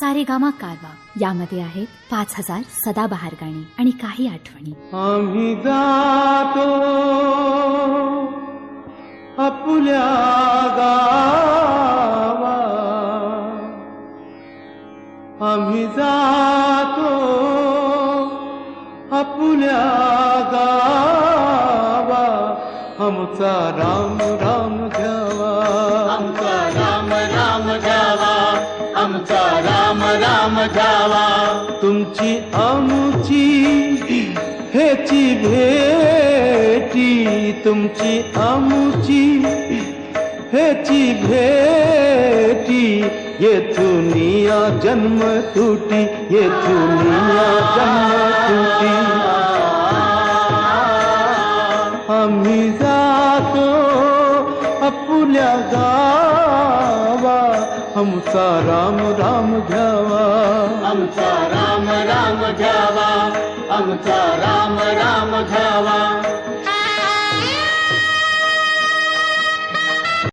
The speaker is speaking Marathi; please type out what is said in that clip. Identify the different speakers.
Speaker 1: सारेगामा कारवा यामध्ये आहेत पाच हजार सदाबहार गाणी आणि काही आठवणी.
Speaker 2: आम्ही जातो आपुल्या गावा. आम्ही जातो आपुल्या गावा. आमचा राम राम घ्या
Speaker 3: आमचा राम राम जावा
Speaker 2: तुमची आमची हेची भेटी, तुमची आमची हेची भेटी. या जन्म तुटी या जन्म तुटी आम्ही जातो आपुल्या गावा. आमचा राम राम घ्यावा
Speaker 3: आमचा राम राम घ्यावा आमचा राम राम घ्यावा